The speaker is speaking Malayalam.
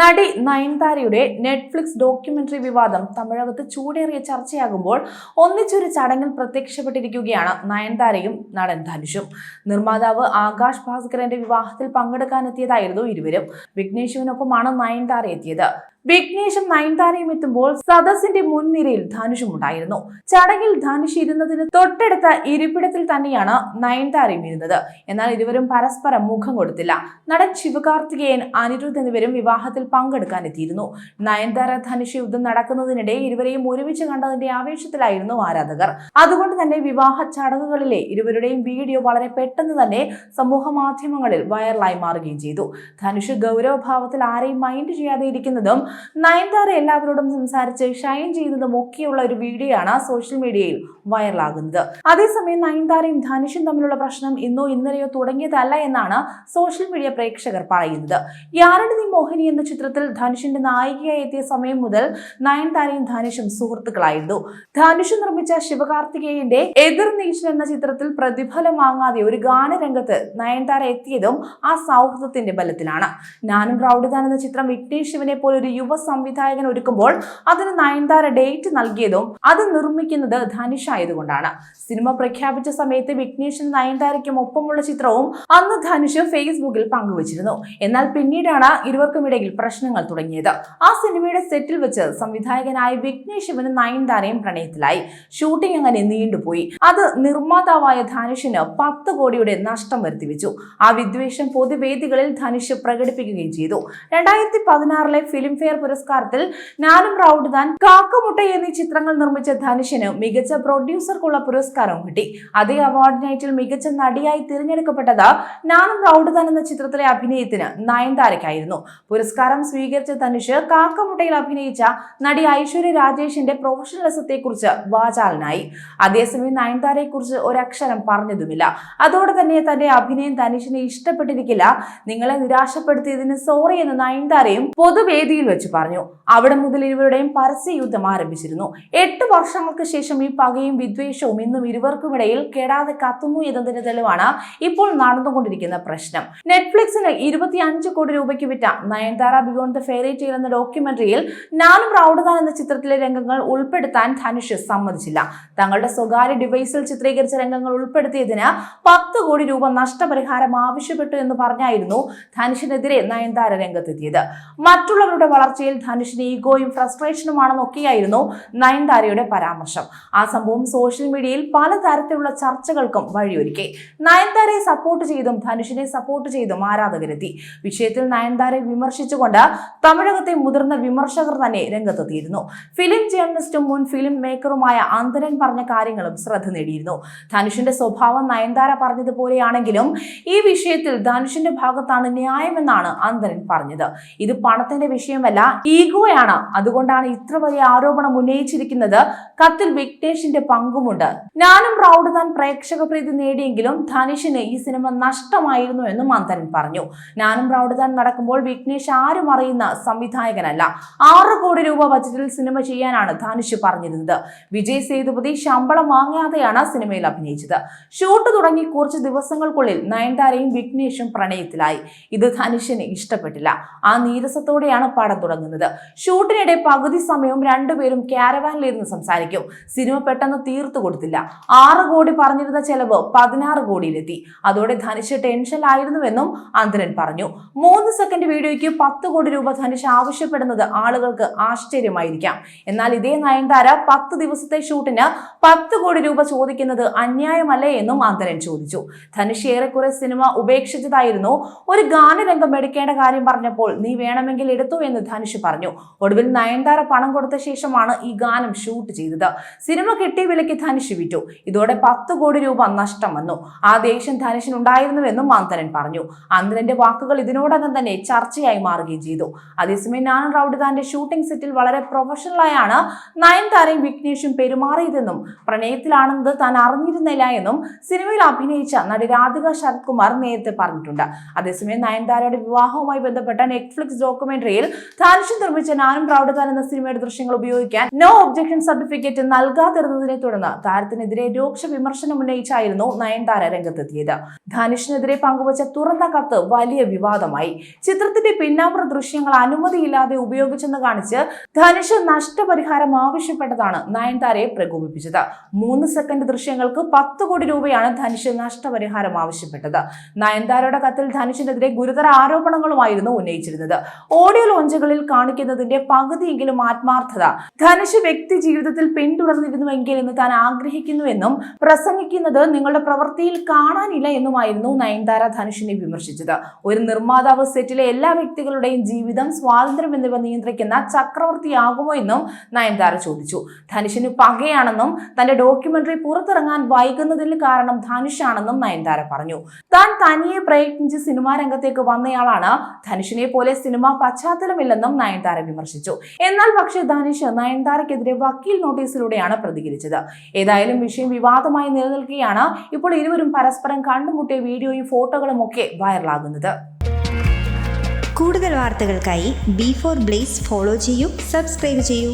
നടി നയൻതാരയുടെ നെറ്റ്ഫ്ലിക്സ് ഡോക്യുമെന്ററി വിവാദം തമിഴകത്ത് ചൂടേറിയ ചർച്ചയാകുമ്പോൾ ഒന്നിച്ചൊരു ചടങ്ങിൽ പ്രത്യക്ഷപ്പെട്ടിരിക്കുകയാണ് നയൻതാരയും നടൻ ധനുഷും. നിർമ്മാതാവ് ആകാശ് ഭാസ്കരന്റെ വിവാഹത്തിൽ പങ്കെടുക്കാനെത്തിയതായിരുന്നു ഇരുവരും. വിഘ്നേഷുവിനൊപ്പമാണ് നയൻതാര എത്തിയത്. വിഘ്നേഷും നയൻതാരയും എത്തുമ്പോൾ സദസ്സിന്റെ മുൻനിരയിൽ ധനുഷും ഉണ്ടായിരുന്നു. ചടങ്ങിൽ ധനുഷ് ഇരുന്നതിന് തൊട്ടടുത്ത ഇരിപ്പിടത്തിൽ തന്നെയാണ് നയൻതാരയും ഇരുന്നത്. എന്നാൽ ഇരുവരും പരസ്പരം മുഖം കൊടുത്തില്ല. നടൻ ശിവകാർത്തികേയൻ അനിരുദ്ധ് എന്നിവരും വിവാഹത്തിൽ പങ്കെടുക്കാൻ എത്തിയിരുന്നു. നയൻതാര ധനുഷ് യുദ്ധം നടക്കുന്നതിനിടെ ഇരുവരെയും ഒരുമിച്ച് കണ്ടതിന്റെ ആവേശത്തിലായിരുന്നു ആരാധകർ. അതുകൊണ്ട് തന്നെ വിവാഹ ചടങ്ങുകളിലെ ഇരുവരുടെയും വീഡിയോ വളരെ പെട്ടെന്ന് തന്നെ സമൂഹ മാധ്യമങ്ങളിൽ വൈറലായി മാറുകയും ചെയ്തു. ധനുഷ് ഗൗരവഭാവത്തിൽ ആരെയും മൈൻഡ് ചെയ്യാതെ ഇരിക്കുന്നതും നയൻതാര എല്ലാവരോടും സംസാരിച്ച് ഷൈൻ ചെയ്യുന്നതും ഒക്കെയുള്ള ഒരു വീഡിയോ ആണ് സോഷ്യൽ മീഡിയയിൽ വൈറലാകുന്നത് അതേസമയം നയൻതാരയും ധനുഷും തമ്മിലുള്ള പ്രശ്നം ഇന്നോ ഇന്നലെയോ തുടങ്ങിയതല്ല എന്നാണ് സോഷ്യൽ മീഡിയ പ്രേക്ഷകർ പറയുന്നത്. യാരണി മോഹിനി എന്ന ചിത്രത്തിൽ ധനുഷിന്റെ നായികയായി എത്തിയ സമയം മുതൽ നയൻതാരയും ധനുഷും സുഹൃത്തുക്കളായിരുന്നു. ധനുഷ് നിർമ്മിച്ച ശിവകാർത്തികേയന്റെ എതിർ നീച്ചൻ എന്ന ചിത്രത്തിൽ പ്രതിഫലം വാങ്ങാതെ ഒരു ഗാനരംഗത്ത് നയൻതാര എത്തിയതും ആ സൗഹൃദത്തിന്റെ ബലത്തിലാണ്. ഞാനും റൗഡിതാൻ എന്ന ചിത്രം വിഘ്നേഷ് ശിവനെ പോലെ ഒരു യുവ സംവിധായകൻ ഒരുക്കുമ്പോൾ അതിന് നയൻതാര ഡേറ്റ് നൽകിയതും അത് നിർമ്മിക്കുന്നത് ധനുഷ് ആയതുകൊണ്ടാണ്. സിനിമ പ്രഖ്യാപിച്ച സമയത്ത് വിഘ്നേഷിന് നയൻതാരയ്ക്കും ഒപ്പമുള്ള ചിത്രവും അന്ന് ധനുഷ് ഫേസ്ബുക്കിൽ പങ്കുവച്ചിരുന്നു. എന്നാൽ പിന്നീടാണ് ഇരുവർക്കുമിടയിൽ പ്രശ്നങ്ങൾ തുടങ്ങിയത്. ആ സിനിമയുടെ സെറ്റിൽ വെച്ച് സംവിധായകനായ വിഘ്നേഷ് ഇവന് നയൻതാരയും പ്രണയത്തിലായി. ഷൂട്ടിംഗ് അങ്ങനെ നീണ്ടുപോയി. അത് നിർമ്മാതാവായ ധനുഷിന് പത്ത് കോടിയുടെ നഷ്ടം വരുത്തിവെച്ചു. ആ വിദ്വേഷം പൊതുവേദികളിൽ ധനുഷ് പ്രകടിപ്പിക്കുകയും ചെയ്തു. രണ്ടായിരത്തി പതിനാറിലെ ഫിലിം ഫെയർ പുരസ്കാരത്തിൽ ഞാനും താൻ കാക്കമുട്ട എന്നീ ചിത്രങ്ങൾ നിർമ്മിച്ച ധനുഷിന് മികച്ച പ്രൊഡ്യൂസർക്കുള്ള പുരസ്കാരവും കിട്ടി. അതേ അവാർഡ് നൈറ്റിൽ മികച്ച നടിയായി തിരഞ്ഞെടുക്കപ്പെട്ടത് ഞാനും താൻ എന്ന ചിത്രത്തിലെ അഭിനയത്തിന് നയൻതാരയ്ക്കായിരുന്നു. പുരസ്കാരം സ്വീകരിച്ച ധനുഷ് കാക്കമുട്ടയിൽ അഭിനയിച്ച നടി ഐശ്വര്യ രാജേഷിന്റെ പ്രൊഫഷണലിസത്തെക്കുറിച്ച് വാചാലനായി. അതേസമയം നയൻതാരയെക്കുറിച്ച് ഒരക്ഷരം പറഞ്ഞതുമില്ല. അതോടെ തന്നെ തന്റെ അഭിനയം ധനുഷിനെ ഇഷ്ടപ്പെട്ടിരിക്കില്ല. നിങ്ങളെ നിരാശപ്പെടുത്തിയതിന് സോറി എന്ന് നയൻതാരയും പൊതുവേദിയിൽ വെച്ച് പറഞ്ഞു. അവിടെ മുതൽ ഇരുവരുടെയും പരസ്യ യുദ്ധം ആരംഭിച്ചിരുന്നു. എട്ട് വർഷങ്ങൾക്ക് ശേഷം ഈ പകയും വിദ്വേഷവും ഇന്നും ഇരുവർക്കുമിടയിൽ കെടാതെ കത്തുന്നു എന്നതിന്റെ തെളിവാണ് ഇപ്പോൾ നടന്നുകൊണ്ടിരിക്കുന്ന പ്രശ്നം. നെറ്റ്ഫ്ലിക്സിന് ഇരുപത്തി അഞ്ച് കോടി രൂപയ്ക്ക് വിറ്റ Nayanthara beyond the fairy tale എന്ന ഡോക്യുമെന്ററിയിൽ ഞാനും റൗഡുദാൻ എന്ന ചിത്രത്തിലെ രംഗങ്ങൾ ഉൾപ്പെടുത്താൻ ധനുഷ് സമ്മതിച്ചില്ല. തങ്ങളുടെ സ്വകാര്യ ഡിവൈസിൽ ചിത്രീകരിച്ച രംഗങ്ങൾ ഉൾപ്പെടുത്തിയതിന് പത്ത് കോടി രൂപ നഷ്ടപരിഹാരം ആവശ്യപ്പെട്ടു എന്ന് പറഞ്ഞായിരുന്നു ധനുഷിനെതിരെ നയൻതാര രംഗത്തെത്തിയത്. മറ്റുള്ളവരുടെ വളർച്ചയിൽ ധനുഷിന് ഈഗോയും ഫ്രസ്ട്രേഷനുമാണെന്നൊക്കെയായിരുന്നു നയൻതാരയുടെ പരാമർശം. ആ സംഭവം സോഷ്യൽ മീഡിയയിൽ പലതരത്തിലുള്ള ചർച്ചകൾക്കും വഴിയൊരുക്കി. നയൻതാരയെ സപ്പോർട്ട് ചെയ്തും ധനുഷിനെ സപ്പോർട്ട് ചെയ്തും ആരാധകരെത്തി. വിഷയത്തിൽ നയൻതാരയെ വിമർശിച്ചുകൊണ്ട് തമിഴകത്തെ മുതിർന്ന വിമർശകർ തന്നെ രംഗത്തെത്തിയിരുന്നു. ഫിലിം ജേർണലിസ്റ്റും മുൻ ഫിലിം മേക്കറുമായ അന്തരൻ പറഞ്ഞ കാര്യങ്ങളും ശ്രദ്ധ നേടിയിരുന്നു. ധനുഷിന്റെ സ്വഭാവം നയൻതാര പറഞ്ഞതുപോലെയാണെങ്കിലും ഈ വിഷയത്തിൽ ധനുഷിന്റെ ഭാഗത്താണ് ന്യായമെന്നാണ് അന്തരൻ പറഞ്ഞത്. ഇത് പണത്തിന്റെ വിഷയമല്ല ഈഗോയാണ്. അതുകൊണ്ടാണ് ഇത്ര വലിയ ആരോപണം ഉന്നയിച്ചിരിക്കുന്നത്. കത്തിൽ വിഘ്നേഷിന്റെ പങ്കുമുണ്ട്. ഞാനും റൗഡ്ദാൻ പ്രേക്ഷക പ്രീതി നേടിയെങ്കിലും ധനുഷിന് ഈ സിനിമ നഷ്ടമായിരുന്നു എന്ന് മന്ദൻ പറഞ്ഞു. ഞാനും റൗഡ്ദാൻ നടക്കുമ്പോൾ വിഘ്നേഷ് ആരും അറിയുന്ന സംവിധായകനല്ല. ആറ് കോടി രൂപ ബജറ്റിൽ സിനിമ ചെയ്യാനാണ് ധനുഷ് പറഞ്ഞിരുന്നത്. വിജയ് സേതുപതി ശമ്പളം വാങ്ങാതെയാണ് സിനിമയിൽ അഭിനയിച്ചത്. ഷൂട്ട് തുടങ്ങി കുറച്ച് ദിവസങ്ങൾക്കുള്ളിൽ നയൻതാരയും വിഘ്നേഷും പ്രണയത്തിലായി. ഇത് ധനുഷിന് ഇഷ്ടപ്പെട്ടില്ല. ആ നീരസത്തോടെയാണ് പടം തുടങ്ങുന്നത്. ഷൂട്ടിനിടെ പകുതി സമയവും രണ്ടുപേരും ക്യാരവാനിലിരുന്ന് സംസാരിക്കും. സിനിമ പെട്ടെന്ന് തീർത്തു കൊടുത്തില്ല. ആറ് കോടി പറഞ്ഞിരുന്ന ചെലവ് പതിനാറ് കോടിയിലെത്തി. അതോടെ ധനുഷ് ടെൻഷനിലായിരുന്നുവെന്നും അന്തരൻ പറഞ്ഞു. മൂന്ന് സെക്കൻഡ് വീഡിയോയ്ക്ക് പത്ത് കോടി രൂപ ധനുഷ് ആവശ്യപ്പെടുന്നത് ആളുകൾക്ക് ആശ്ചര്യമായിരിക്കാം. എന്നാൽ ഇതേ നയൻതാര പത്ത് ദിവസത്തെ ഷൂട്ടിന് പത്ത് കോടി രൂപ ചോദിക്കുന്നത് അന്യായമല്ലേ എന്നും അന്തരൻ ചോദിച്ചു. ധനുഷ് ഏറെക്കുറെ സിനിമ ഉപേക്ഷിച്ചതായിരുന്നു. ഒരു ഗാനരംഗം എടുക്കേണ്ട കാര്യം പറഞ്ഞപ്പോൾ നീ വേണമെങ്കിൽ എടുത്തു എന്ന് ധനുഷ് പറഞ്ഞു. ഒടുവിൽ നയൻതാര പണം കൊടുത്ത ശേഷമാണ് ഈ ഗാനം ഷൂട്ട് ചെയ്തത്. സിനിമ കിട്ടിയ വിലയ്ക്ക് ധനുഷ് വിറ്റു. ഇതോടെ പത്ത് കോടി രൂപ നഷ്ടം വന്നു. ആ ദേഷ്യം ധനുഷിനുണ്ടായിരുന്നുവെന്നും മാന്തനൻ പറഞ്ഞു. അന്തരന്റെ വാക്കുകൾ ഇതിനോടകം തന്നെ ചർച്ചയായി മാറുകയും ചെയ്തു. അതേസമയം നാനൻ റൌഡിദാന്റെ ഷൂട്ടിംഗ് സെറ്റിൽ വളരെ പ്രൊഫഷണലായാണ് നയൻതാരയും വിഘ്നേഷും പെരുമാറിയതെന്നും പ്രണയത്തിലാണെന്നത് താൻ അറിഞ്ഞിരുന്നില്ല എന്നും സിനിമയിൽ അഭിനയിച്ച നടി രാധിക ശരത് കുമാർ നേരത്തെ പറഞ്ഞിട്ടുണ്ട്. അതേസമയം നയൻതാരയുടെ വിവാഹവുമായി ബന്ധപ്പെട്ട നെറ്റ്ഫ്ലിക്സ് ഡോക്യുമെന്ററിയിൽ ധനുഷ് നിർമ്മിച്ച നാനും പ്രൗഢതാൻ എന്ന സിനിമയുടെ ദൃശ്യങ്ങൾ ഉപയോഗിക്കാൻ നോ ഒബ്ജക്ഷൻ സർട്ടിഫിക്കറ്റ് നൽകാതിരുന്നതിനെ തുടർന്ന് താരത്തിനെതിരെ രൂക്ഷ വിമർശനം ഉന്നയിച്ചായിരുന്നു നയൻതാര രംഗത്തെത്തിയത്. ധനുഷിനെതിരെ പങ്കുവച്ച തുറന്ന കത്ത് വലിയ വിവാദമായി. ചിത്രത്തിന്റെ പിന്നാമ്പുറ ദൃശ്യങ്ങൾ അനുമതിയില്ലാതെ ഉപയോഗിച്ചെന്ന് കാണിച്ച് ധനുഷ് നഷ്ടപരിഹാരം ആവശ്യപ്പെട്ടതാണ് നയൻതാരയെ പ്രകോപിപ്പിച്ചത്. മൂന്ന് സെക്കൻഡ് ദൃശ്യങ്ങൾക്ക് പത്ത് കോടി രൂപയാണ് ധനുഷ് നഷ്ടപരിഹാരം ആവശ്യപ്പെട്ടത്. നയൻതാരയുടെ കത്തിൽ ധനുഷിനെതിരെ ഗുരുതര ആരോപണങ്ങളുമായിരുന്നു ഉന്നയിച്ചിരുന്നത്. ഓഡിയോ ലോഞ്ചുകളിൽ കാണിക്കുന്നതിന്റെ പകുതിയെങ്കിലും ആത്മാർത്ഥത ധനുഷ് വ്യക്തി ജീവിതത്തിൽ പിന്തുടർന്നിരുന്നുവെങ്കിൽ എന്ന് താൻ ആഗ്രഹിക്കുന്നുവെന്നും പ്രസംഗിക്കുന്നത് നിങ്ങളുടെ പ്രവൃത്തിയിൽ കാണാനില്ല എന്നുമായിരുന്നു നയൻതാര ധനുഷിനെ വിമർശിച്ചത്. ഒരു നിർമ്മാതാവ് സെറ്റിലെ എല്ലാ വ്യക്തികളുടെയും ജീവിതം സ്വാതന്ത്ര്യം എന്നിവ നിയന്ത്രിക്കുന്ന ചക്രവർത്തിയാകുമോ എന്നും നയൻതാര ചോദിച്ചു. ധനുഷിന് പകയാണെന്നും തന്റെ ഡോക്യുമെന്ററി പുറത്തിറങ്ങാൻ വൈകുന്നതിന് കാരണം ധനുഷാണെന്നും നയൻതാര പറഞ്ഞു. താൻ തനിയെ പ്രയത്നിച്ച് സിനിമാ രംഗത്തേക്ക് വന്നയാളാണ്. ധനുഷിനെ പോലെ സിനിമ പശ്ചാത്തലമില്ലെന്നും നയൻതാര വിമർശിച്ചു. എന്നാൽ പക്ഷേ ധനുഷ് നയൻതാരക്കെതിരെ വക്കീൽ നോട്ടീസിലൂടെയാണ് പ്രതികരിച്ചത്. ഏതായാലും വിഷയം വിവാദമായി നിലനിൽക്കുകയാണ്. ഇപ്പോൾ ഇരുവരും പരസ്പരം കണ്ടുമുട്ടിയ വീഡിയോയും ഫോട്ടോകളും ഒക്കെ വൈറലാകുന്നത്. കൂടുതൽ വാർത്തകൾക്കായി ബി ഫോർ ബ്ലേസ് ഫോളോ ചെയ്യൂ സബ്സ്ക്രൈബ് ചെയ്യൂ.